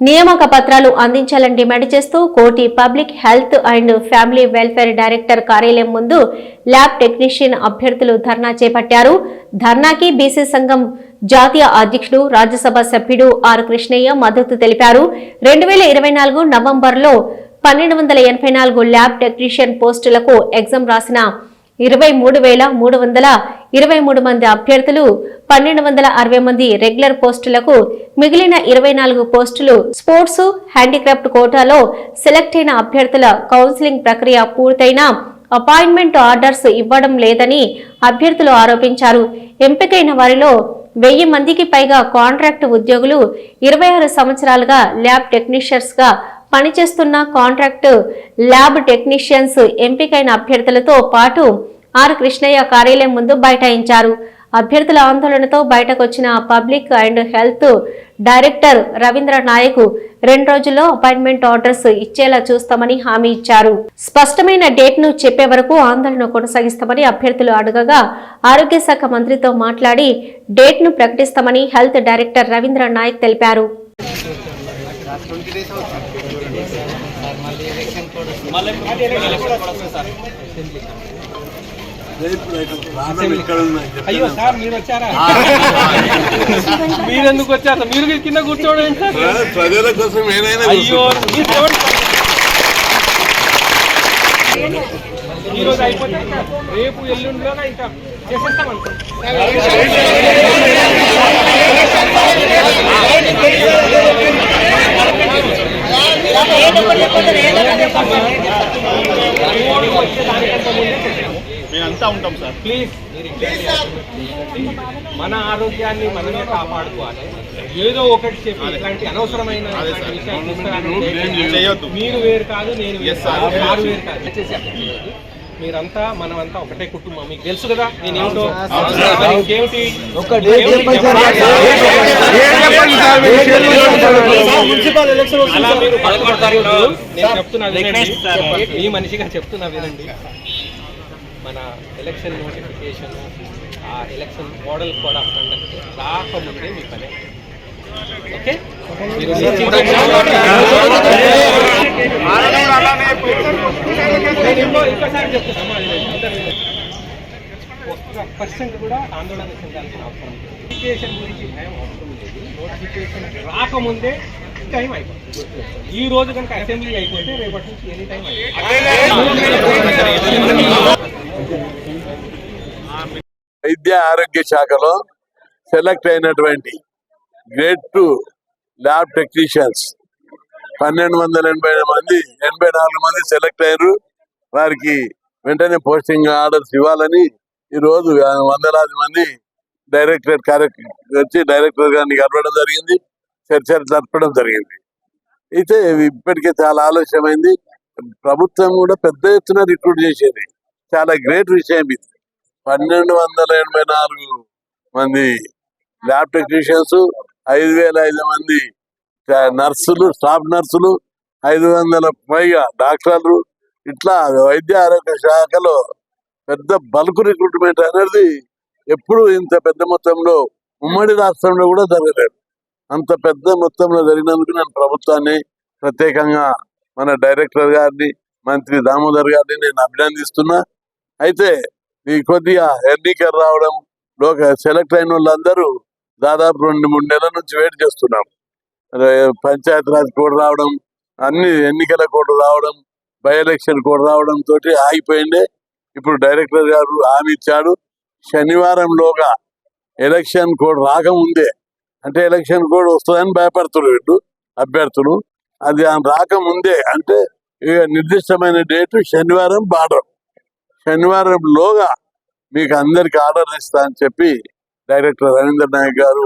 నియామక పత్రాలు అందించాలని డిమాండ్ చేస్తూ Koti public health and family welfare director కార్యాలయం ముందు ల్యాబ్ టెక్నీషియన్ అభ్యర్థులు ధర్నా చేపట్టారు. ధర్నాకి బీసీ సంఘం జాతీయ అధ్యక్షుడు రాజ్యసభ సభ్యుడు ఆర్ కృష్ణయ్య మద్దతు తెలిపారు. రెండు వేల ఇరవై నాలుగు నవంబర్లో పన్నెండు వందల ఎనభై నాలుగు ల్యాబ్ టెక్నీషియన్ పోస్టులకు ఎగ్జామ్ రాసిన ఇరవై మూడు వేల మూడు వందల ఇరవై మూడు మంది అభ్యర్థులు పన్నెండు వందల అరవై మంది రెగ్యులర్ పోస్టులకు మిగిలిన ఇరవై నాలుగు పోస్టులు స్పోర్ట్స్ హ్యాండిక్రాఫ్ట్ కోటాలో సెలెక్ట్ అయిన అభ్యర్థుల కౌన్సిలింగ్ ప్రక్రియ పూర్తయిన అపాయింట్మెంట్ ఆర్డర్స్ ఇవ్వడం లేదని అభ్యర్థులు ఆరోపించారు. ఎంపికైన వారిలో వెయ్యి మందికి పైగా కాంట్రాక్ట్ ఉద్యోగులు ఇరవై ఆరు సంవత్సరాలుగా ల్యాబ్ టెక్నీషియన్స్గా పనిచేస్తున్న కాంట్రాక్ట్ ల్యాబ్ టెక్నీషియన్స్ ఎంపికైన అభ్యర్థులతో పాటు ఆర్ కృష్ణయ్య కార్యాలయం ముందు బైఠాయించారు. అభ్యర్థుల ఆందోళనతో బయటకొచ్చిన public and health director Ravindra Nayak రెండు రోజుల్లో అపాయింట్మెంట్ ఆర్డర్స్ ఇచ్చేలా చూస్తామని హామీ ఇచ్చారు. స్పష్టమైన డేట్ను చెప్పే వరకు ఆందోళన కొనసాగిస్తామని అభ్యర్థులు అడగగా ఆరోగ్య శాఖ మంత్రితో మాట్లాడి డేట్ను ప్రకటిస్తామని హెల్త్ డైరెక్టర్ రవీంద్ర నాయక్ తెలిపారు. అయ్యో సార్ మీరు వచ్చారా? మీరు ఎందుకు వచ్చారు? మీరు కింద కూర్చోండి సార్? ప్రజల కోసం ఏదైనా అయ్యో మీరు ఎవరు సార్? ఈ రోజు అయిపోతే ఇంకా రేపు ఎల్లుండిలోనే ఇంకా చేసేస్తాం అనుకుంటున్నాం మేమంతా ఉంటాం సార్. ప్లీజ్ మీరు మన ఆరోగ్యాన్ని మనమే కాపాడుకోవాలి. ఏదో ఒకటి చెప్పి ఇట్లాంటి అనవసరమైన విషయాలు తీసుకురావడం చేయొద్దు. మీరు వేరు కాదు నేను వేరు. కాదు. మీరంతా మనమంతా ఒకటే కుటుంబం. మీకు తెలుసు కదా నేను ఏమిటో? మరి ఇంకేమిటి? అలా మీరు పడగొట్టకూడదు. నేను చెప్తున్నా వినండి. ఈ మనిషిగా చెప్తున్నా వినండి. మన ఎలక్షన్ నోటిఫికేషన్ ఆ ఎలక్షన్ మోడల్ కూడా కండక్ట్ రాకముందే మీ పని. ఓకే? ఇంకోసారి ఒక్క పర్సెంట్ కూడా ఆందోళన చెందాల్సిన అవసరం లేదు. నోటిఫికేషన్ గురించి భయం అవసరం లేదు. నోటిఫికేషన్ రాకముందే టైం అయిపోతుంది. ఈ రోజు కనుక అసెంబ్లీ అయిపోతే రేపటి నుంచి ఎనీ టైం వైద్య ఆరోగ్య శాఖలో సెలెక్ట్ అయినటువంటి గ్రేడ్ టూ ల్యాబ్ టెక్నీషియన్స్. పన్నెండు వందల ఎనభై మంది ఎనభై నాలుగు మంది సెలెక్ట్ అయ్యారు. వారికి వెంటనే పోస్టింగ్ ఆర్డర్స్ ఇవ్వాలని ఈ రోజు వందలాది మంది డైరెక్టరేట్ కార్య వచ్చి డైరెక్టర్ గారిని కలవడం జరిగింది చర్చలు జరపడం జరిగింది. అయితే ఇప్పటికే చాలా ఆలస్యమైంది. ప్రభుత్వం కూడా పెద్ద ఎత్తున రిక్రూట్ చేసేది. చాలా గ్రేట్ విషయం ఇది. పన్నెండు వందల ఎనభై నాలుగు మంది ల్యాబ్ టెక్నీషియన్స్ ఐదు వేల ఐదు మంది నర్సులు స్టాఫ్ నర్సులు ఐదు వందల పైగా డాక్టర్లు. ఇట్లా వైద్య ఆరోగ్య శాఖలో పెద్ద బల్క్ రిక్రూట్మెంట్ అనేది ఎప్పుడు ఇంత పెద్ద మొత్తంలో ఉమ్మడి రాష్ట్రంలో కూడా జరగలేదు. అంత పెద్ద మొత్తంలో జరిగినందుకు నేను ప్రభుత్వాన్ని ప్రత్యేకంగా మన డైరెక్టర్ గారిని మంత్రి దామోదర్ గారిని నేను అభినందిస్తున్నా. అయితే ఈ కొద్దిగా ఎన్నికలు రావడం లోక సెలెక్ట్ అయిన వాళ్ళందరూ దాదాపు రెండు మూడు నెలల నుంచి వెయిట్ చేస్తున్నాం రే- పంచాయత్ రాజ్ కోడ్ రావడం అన్ని ఎన్నికల కోడ్ రావడం బై ఎలక్షన్ కోడ్ రావడం తోటి ఆగిపోయిండే ఇప్పుడు డైరెక్టర్ గారు హామీ ఇచ్చాడు శనివారంలోగా ఎలక్షన్ కోడ్ రాకముందే అంటే ఎలక్షన్ కోడ్ వస్తుందని భయపడుతున్నారు వీళ్ళు అభ్యర్థులు. అది రాకముందే అంటే ఇక నిర్దిష్టమైన డేటు శనివారం బార్డర్. శనివారం లోగా మీకు అందరికి ఆర్డర్ ఇస్తా అని చెప్పి డైరెక్టర్ రవీంద్ర నాయక్ గారు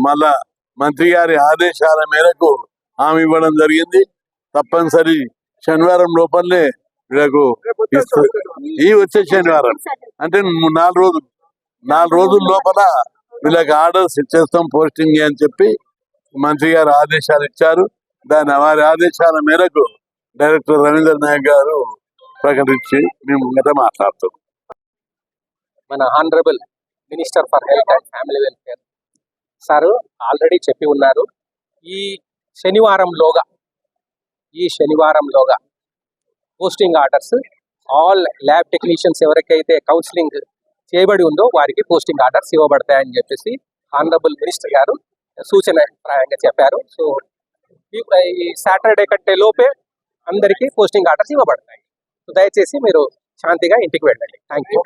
మళ్ళా మంత్రి గారి ఆదేశాల మేరకు హామీ ఇవ్వడం జరిగింది. తప్పనిసరి శనివారం లోపలనే వీళ్ళకు ఇస్తా- ఈ వచ్చే శనివారం. అంటే నాలుగు రోజులు నాలుగు రోజుల లోపల వీళ్ళకి ఆర్డర్స్ ఇచ్చేస్తాం పోస్టింగ్ అని చెప్పి మంత్రి గారు ఆదేశాలు ఇచ్చారు. దాని వారి ఆదేశాల మేరకు డైరెక్టర్ రవీంద్ర నాయక్ గారు ప్రకటించి మేము ముంగట మాట్లాడతాం. మన honourable minister for health and family welfare sir already చెప్పి ఉన్నారు. ఈ శనివారంలోగా ఈ శనివారంలోగా posting orders all lab technicians ఎవరికైతే కౌన్సిలింగ్ చేయబడి ఉందో వారికి పోస్టింగ్ ఆర్డర్స్ ఇవ్వబడతాయని చెప్పేసి ఆనరబుల్ మినిస్టర్ గారు సూచన ప్రాయంగా చెప్పారు. సో ఈ ఈ సాటర్డే కట్టే లోపే అందరికీ పోస్టింగ్ ఆర్డర్స్ ఇవ్వబడతాయి. దయచేసి మీరు శాంతిగా ఇంటికి వెళ్ళండి. Thank you